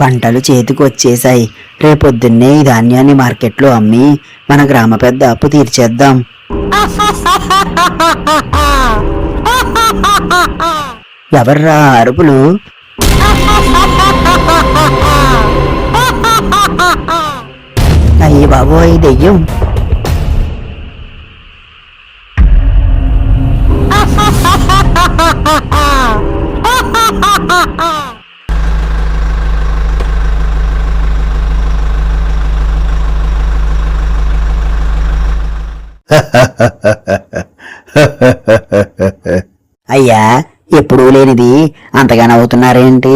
పంటలు చేతికి వచ్చేశాయి రేపొద్దున్నే ఈ ధాన్యాన్ని మార్కెట్లో అమ్మి మన గ్రామ పెద్ద అప్పు తీర్చేద్దాం. ఎవర్రా అరుపులు? అయ్యి బాబోయ్ దెయ్యం. అయ్యా ఎప్పుడూ లేనిది అంతగా నవ్వుతున్నారేంటి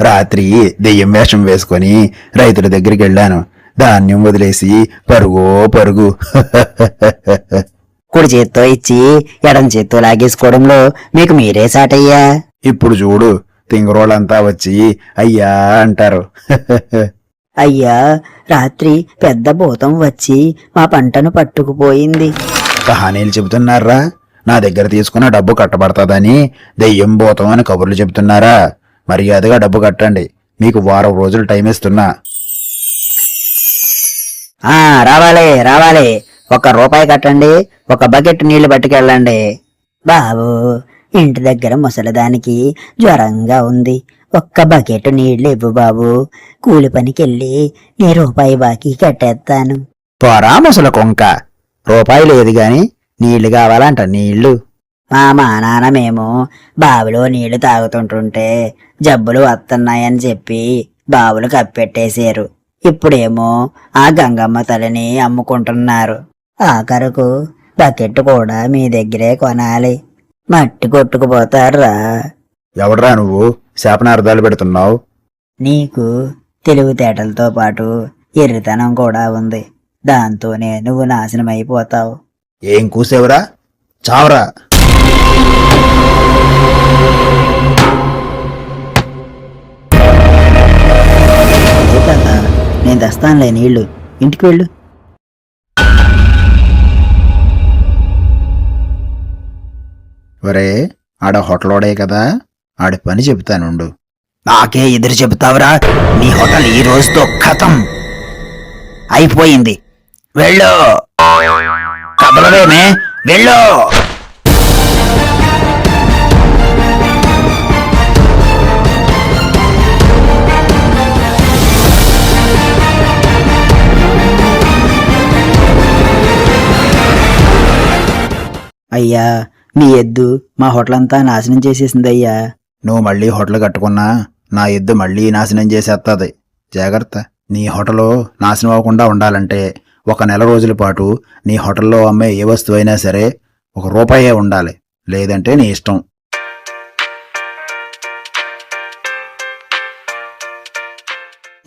రాత్రి దెయ్యం వేషం వేసుకొని రైతుల దగ్గరికి వెళ్ళాను. ధాన్యం వదిలేసి పరుగో పరుగు. కుడి చేత్తో ఇచ్చి ఎడం చేత్తో లాగేసుకోవడంలో మీకు మీరే సాటయ్యా? ఇప్పుడు చూడు తింగరోళ్ళంతా వచ్చి అయ్యా అంటారు. అయ్యా రాత్రి పెద్ద భూతం వచ్చి మా పంటను పట్టుకుపోయింది. కహానీలు చెబుతున్నారా? నా దగ్గర తీసుకున్న డబ్బు కట్టబడతాదని దెయ్యం పోతాం అని కబుర్లు చెబుతున్నారా? మర్యాదగా డబ్బు కట్టండి. మీకు వారం రోజులు టైం ఇస్తున్నా. ఆ రావాలి రావాలి. ఒక రూపాయి కట్టండి ఒక బకెట్ నీళ్ళు పట్టుకెళ్ళండి. బాబు ఇంటి దగ్గర ముసలిదానికి జ్వరంగా ఉంది. ఒక్క బకెట్ నీళ్ళు ఇవ్వు బాబు. కూలి పనికెళ్ళి నీ రూపాయి బాకీ కట్టేస్తాను. పోరా ముసల కొంక. రూపాయి లేదు గాని నీళ్ళు కావాలంట నీళ్ళు మా మా నాన్న మేము బావిలో నీళ్ళు తాగుతుంటుంటే జబ్బులు వస్తున్నాయని చెప్పి బావులు కప్పెట్టేశారు. ఇప్పుడేమో ఆ గంగమ్మ తల్లిని అమ్ముకుంటున్నారు. ఆఖరకు బకెట్ కూడా మీ దగ్గరే కొనాలి. మట్టి కొట్టుకుపోతారా ఎవడ్రా నువ్వు? శాపనార్థాలు పెడుతున్నావు? నీకు తెలివితేటలతో పాటు ఎర్రితనం కూడా ఉంది. దాంతోనే నువ్వు నాశనం అయిపోతావు ఏం కూసేవరా? చావరా. తాత నేను తెస్తానులే నీళ్ళు ఇంటికి వెళ్ళు. ఒరే ఆడ హోటలోడే కదా. ఆడి పని చెబుతానుండు. నాకే ఎదురు చెబుతావురా నీ హోటల్ ఈ రోజుతో ఖతం అయిపోయింది. వెళ్ళు. కదలవేమే వెళ్ళు. అయ్యా మీ ఎద్దు మా హోటల్ అంతా నాశనం చేసేసింది అయ్యా నువ్వు మళ్ళీ హోటల్ కట్టుకున్నా నా ఎద్దు మళ్ళీ నాశనం చేసేస్తుంది జాగ్రత్త. నీ హోటలు నాశనం అవ్వకుండా ఉండాలంటే ఒక నెల రోజుల పాటు నీ హోటల్లో అమ్మే ఏ వస్తువు అయినా సరే ఒక రూపాయే ఉండాలి. లేదంటే నీ ఇష్టం.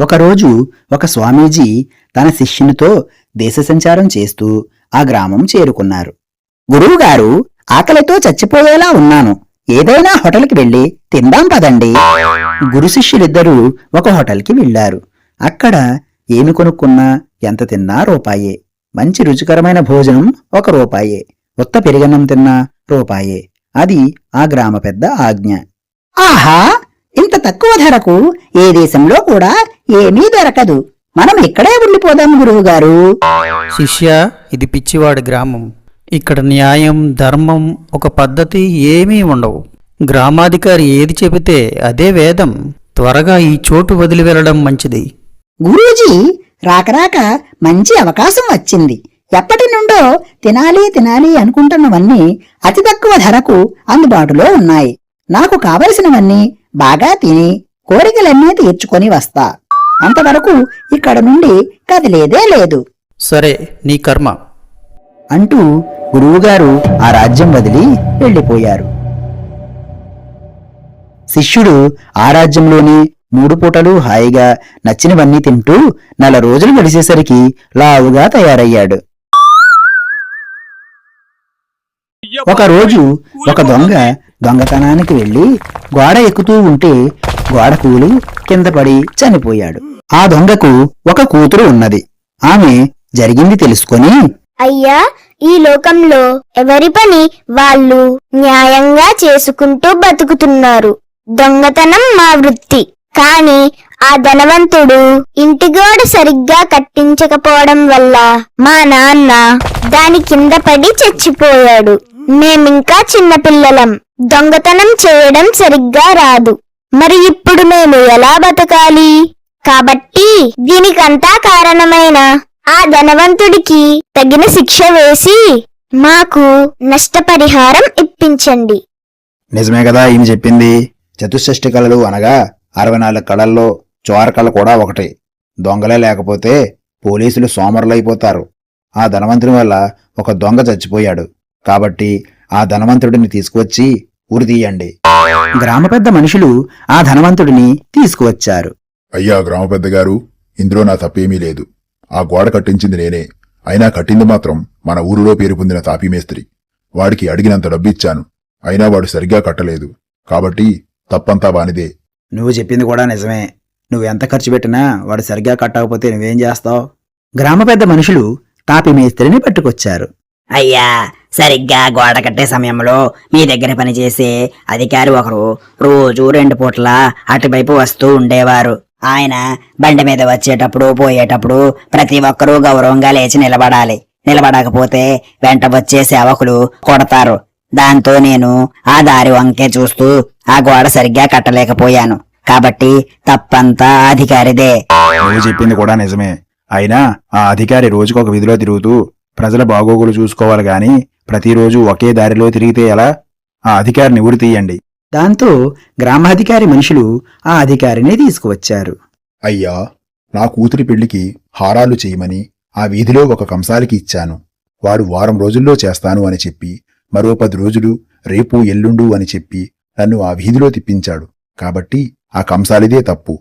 ఒకరోజు ఒక స్వామీజీ తన శిష్యునితో దేశ సంచారం చేస్తూ ఆ గ్రామం చేరుకున్నారు. గురువుగారు ఆకలితో చచ్చిపోయేలా ఉన్నాను. ఏదైనా హోటల్కి వెళ్ళి తిందాం పదండి. గురు శిష్యులిద్దరూ ఒక హోటల్కి వెళ్ళారు. అక్కడ ఏమి కొనుక్కున్నా ఎంత తిన్నా రూపాయే. మంచి రుచికరమైన భోజనం ఒక రూపాయే. ఉత్త పెరిగన్నం తిన్నా రూపాయే. అది ఆ గ్రామ పెద్ద ఆజ్ఞ. ఆహా! ఇంత తక్కువ ధరకు ఏ దేశంలో కూడా ఏమీ దొరకదు. మనం ఇక్కడే ఉండిపోదాం గురువుగారు. శిష్య ఇది పిచ్చివాడి గ్రామం. ఇక్కడ న్యాయం ధర్మం ఒక పద్ధతి ఏమీ ఉండవు. గ్రామాధికారి ఏది చెబితే అదే వేదం. త్వరగా ఈ చోటు వదిలి వెళ్ళడం మంచిది. గురూజీ రాక రాక మంచి అవకాశం వచ్చింది. ఎప్పటి నుండో తినాలి తినాలి అనుకుంటున్నవన్నీ అతి తక్కువ ధరకు అందుబాటులో ఉన్నాయి. నాకు కావలసినవన్నీ బాగా తిని కోరికలన్నీ తీర్చుకొని వస్తా. అంతవరకు ఇక్కడ నుండి కదిలేదే లేదు. సరే నీ కర్మ. అంటూ గురువుగారు ఆ రాజ్యం వదిలి వెళ్ళిపోయారు. శిష్యుడు ఆ రాజ్యంలోనే మూడు పూటలు హాయిగా నచ్చినవన్నీ తింటూ నెల రోజులు గడిచేసరికి లావుగా తయారయ్యాడు. ఒక రోజు ఒక దొంగ దొంగతనానికి వెళ్ళి గోడ ఎక్కుతూ ఉంటే గోడ కూలి కింద పడి చనిపోయాడు. ఆ దొంగకు ఒక కూతురు ఉన్నది. ఆమె జరిగింది తెలుసుకొని అయ్యా ఈ లోకంలో ఎవరి పని వాళ్ళు న్యాయంగా చేసుకుంటూ బతుకుతున్నారు. దొంగతనం మా వృత్తి. కాని ఆ ధనవంతుడు ఇంటి గోడ సరిగ్గా కట్టించకపోవడం వల్ల మా నాన్న దాని కింద పడి చచ్చిపోయాడు. మేమింకా చిన్నపిల్లలం దొంగతనం చేయడం సరిగ్గా రాదు. మరి ఇప్పుడు మేము ఎలా బతకాలి? కాబట్టి దీనికంతా కారణమైన ఆ ధనవంతుడికి తగిన శిక్ష వేసి మాకు నష్టపరిహారం ఇప్పించండి. నిజమే కదా ఈమె చెప్పింది? చతుషష్టి కళలు అనగా అరవై నాలుగు కళల్లో చోర కళ కూడా ఒకటి. దొంగలే లేకపోతే పోలీసులు సోమరులైపోతారు. ఆ ధనవంతుని వల్ల ఒక దొంగ చచ్చిపోయాడు. కాబట్టి ఆ ధనవంతుడిని తీసుకువచ్చి ఉరి తీయండి. గ్రామ పెద్ద మనుషులు ఆ ధనవంతుడిని తీసుకువచ్చారు. అయ్యా గ్రామ పెద్దగారు ఇందులో నా తప్పేమీ లేదు. ఆ గోడ కట్టించింది నేనే. అయినా కట్టింది మాత్రం మన ఊరిలో పేరు పొందిన తాపీ మేస్త్రి. వాడికి అడిగినంత డబ్బిచ్చాను. అయినా వాడు సరిగ్గా కట్టలేదు. కాబట్టి తప్పంతా వానిదే. నువ్వు చెప్పింది కూడా నిజమే. నువ్వెంత ఖర్చు పెట్టినా వాడు సరిగ్గా కట్టకపోతే నువ్వేం చేస్తావు? గ్రామ పెద్ద మనుషులు తాపి మేస్త్రిని పట్టుకొచ్చారు. అయ్యా సరిగ్గా గోడ కట్టే సమయంలో మీ దగ్గర పనిచేసే అధికారి ఒకరు రోజు రెండు పూట్ల అటువైపు వస్తూ ఉండేవారు. ఆయన బండి మీద వచ్చేటప్పుడు పోయేటప్పుడు ప్రతి ఒక్కరూ గౌరవంగా లేచి నిలబడాలి. నిలబడకపోతే వెంట వచ్చే సేవకులు కొడతారు. దాంతో నేను ఆ దారి వంకే చూస్తూ ఆ గోడ సరిగ్గా కట్టలేకపోయాను. కాబట్టి తప్పంతా అధికారిదే. నువ్వు చెప్పింది కూడా నిజమే. అయినా ఆ అధికారి రోజుకొక విధిలో తిరుగుతూ ప్రజల బాగోగులు చూసుకోవాలి గాని ప్రతిరోజు ఒకే దారిలో తిరిగితే ఎలా? ఆ అధికారిని ఉరి తీయండి. దాంతో గ్రామాధికారి మనుషులు ఆ అధికారిని తీసుకువచ్చారు. అయ్యా నా కూతురి పెళ్ళికి హారాలు చేయమని ఆ వీధిలో ఒక కంసాలికి ఇచ్చాను. వాడు వారం రోజుల్లో చేస్తాను అని చెప్పి మరో పది రోజులు రేపు ఎల్లుండు అని చెప్పి నన్ను ఆ వీధిలో తిప్పించాడు. కాబట్టి ఆ కంసాలిదే తప్పు.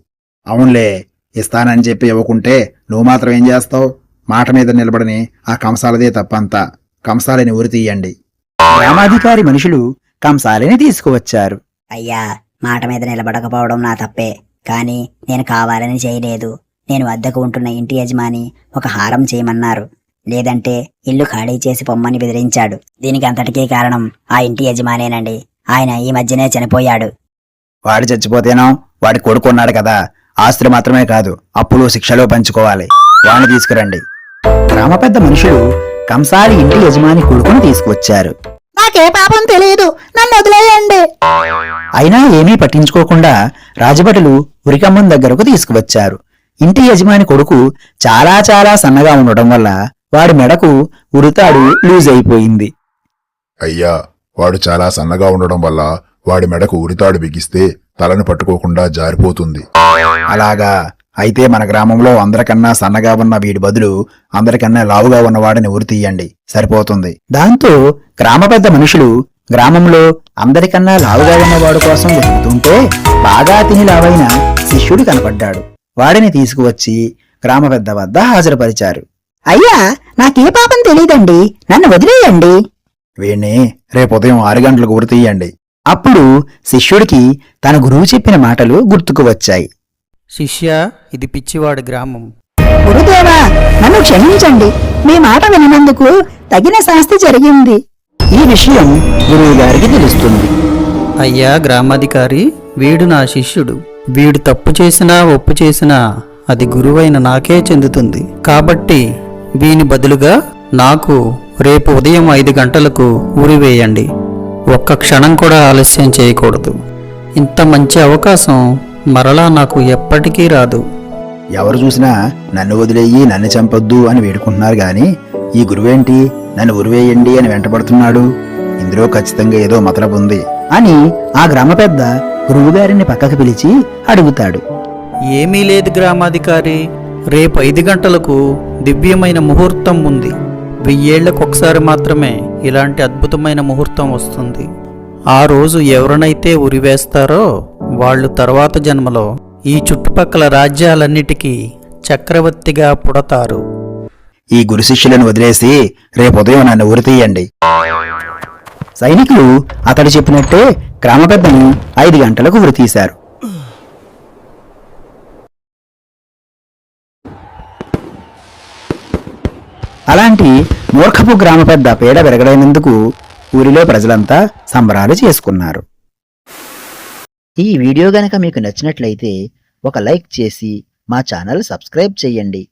అవునులే ఇస్తానని చెప్పి ఇవ్వకుంటే నువ్వు మాత్రం ఏం చేస్తావు? మాట మీద నిలబడని ఆ కంసాలదే తప్పంతా. కంసాలని ఉరి తీయండి. గ్రామాధికారి మనుషులు కంసాలిని తీసుకువచ్చారు. అయ్యా మాట మీద నిలబడకపోవడం నా తప్పే. కానీ నేను కావాలని చేయలేదు. నేను అద్దెకు ఉంటున్న ఇంటి యజమాని ఒక హారం చేయమన్నారు. లేదంటే ఇల్లు ఖాళీ చేసి పొమ్మని బెదిరించాడు. దీనికి అంతటికీ కారణం ఆ ఇంటి యజమానేనండి. ఆయన ఈ మధ్యనే చనిపోయాడు. వాడు చచ్చిపోతేనో వాడి కొడుకున్నాడు కదా. ఆస్తులు మాత్రమే కాదు అప్పులు శిక్షలో పంచుకోవాలి. వాడిని తీసుకురండి. గ్రామ పెద్ద మనుషులు కంసాలి ఇంటి యజమాని కొడుకును తీసుకువచ్చారు. నాకే పాపం తెలియదు నన్ను వదిలేయండి. అయినా ఏమీ పట్టించుకోకుండా రాజభటులు ఉరికమ్మం దగ్గరకు తీసుకువచ్చారు. ఇంటి యజమాని కొడుకు చాలా చాలా సన్నగా ఉండడం వల్ల వాడి మెడకు ఉరితాడు లూజ్ అయిపోయింది. అయ్యా వాడు చాలా సన్నగా ఉండడం వల్ల వాడి మెడకు ఉరితాడు బిగిస్తే తలను పట్టుకోకుండా జారిపోతుంది. అలాగా అయితే మన గ్రామంలో అందరికన్నా సన్నగా ఉన్న వీడి బదులు అందరికన్నా లావుగా ఉన్నవాడిని తీయండి. సరిపోతుంది. దాంతో గ్రామ పెద్ద మనుషులు గ్రామంలో అందరికన్నా లావుగా ఉన్నవాడు కోసం వెతుకుతుంటే బాగా తిని లావైన శిష్యుడు కనపడ్డాడు. వాడిని తీసుకువచ్చి గ్రామ పెద్ద వద్ద హాజరుపరిచారు. అయ్యా నాకే పాపం తెలియదండి నన్ను వదిలేయండి. వీణ్ణి రేపు ఉదయం ఆరు గంటలకు తీయండి. అప్పుడు శిష్యుడికి తన గురువు చెప్పిన మాటలు గుర్తుకు వచ్చాయి. శిష్య ఇది పిచ్చివాడి గ్రామం. గురుదేవా నన్ను క్షమించండి. మీ మాట వినందుకు తగిన శాస్తి జరిగింది. ఈ విషయం గురువు గారికి తెలుస్తుంది. అయ్యా గ్రామాధికారి వీడు నా శిష్యుడు. వీడు తప్పు చేసినా ఒప్పు చేసినా అది గురువైన నాకే చెందుతుంది. కాబట్టి వీని బదులుగా నాకు రేపు ఉదయం ఐదు గంటలకు ఉరివేయండి ఒక్క క్షణం కూడా ఆలస్యం చేయకూడదు. ఇంత మంచి అవకాశం మరలా నాకు ఎప్పటికీ రాదు. ఎవరు చూసినా నన్ను వదిలేయి నన్ను చంపొద్దు అని వేడుకుంటున్నారు గాని ఈ గురువేంటి? నన్ను ఉరివేయండి అని వెంటబడుతున్నాడు. ఇందులో ఖచ్చితంగా ఏదో మతలబు ఉంది అని ఆ గ్రామ పెద్ద గురువుగారిని పక్కకు పిలిచి అడుగుతాడు. ఏమీ లేదు గ్రామాధికారి. రేపు ఐదు గంటలకు దివ్యమైన ముహూర్తం ఉంది. వెయ్యేళ్ళకు ఒకసారి మాత్రమే ఇలాంటి అద్భుతమైన ముహూర్తం వస్తుంది. ఆ రోజు ఎవరినైతే ఉరివేస్తారో వాళ్ళు తర్వాత జన్మలో ఈ చుట్టుపక్కల రాజ్యాలన్నిటికీ చక్రవర్తిగా పుడతారు. ఈ గురు శిష్యులను వదిలేసి రేపు ఉదయం నన్ను ఉరి తీయండి. సైనికులు అతడు చెప్పినట్టే గ్రామ పెద్దను ఐదు గంటలకు ఉరితీశారు అలాంటి మూర్ఖపు గ్రామ పెద్ద పేడ పెరగడైనందుకు ఊరిలో ప్రజలంతా సంబరాలు చేసుకున్నారు. ఈ వీడియో గనక మీకు నచ్చినట్లయితే ఒక లైక్ చేసి మా ఛానల్ సబ్స్క్రైబ్ చేయండి.